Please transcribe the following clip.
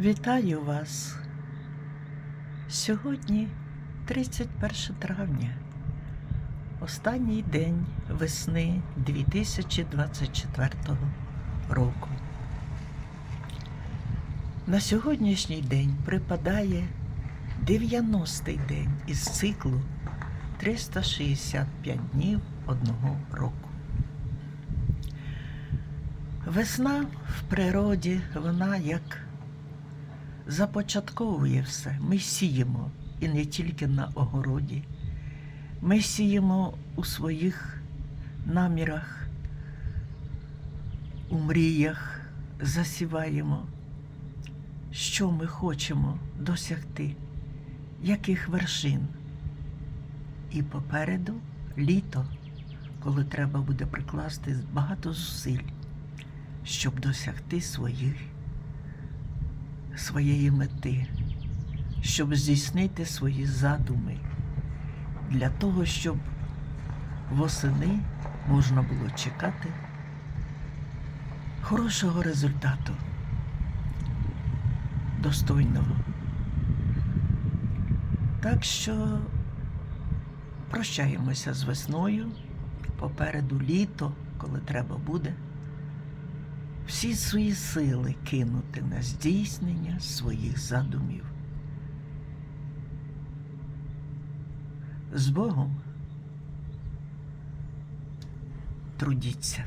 Вітаю вас. Сьогодні 31 травня, останній день весни 2024 року. На сьогоднішній день припадає 90-й день із циклу 365 днів одного року. Весна в природі, вона як започатковує все. Ми сіємо і не тільки на огороді. Ми сіємо у своїх намірах, у мріях, засіваємо, що ми хочемо досягти, яких вершин. І попереду літо, коли треба буде прикласти багато зусиль, щоб досягти своїх своєї мети, щоб здійснити свої задуми, для того, щоб восени можна було чекати хорошого результату, достойного. Так що прощаємося з весною, попереду літо, коли треба буде всі свої сили кинути на здійснення своїх задумів. З Богом трудіться.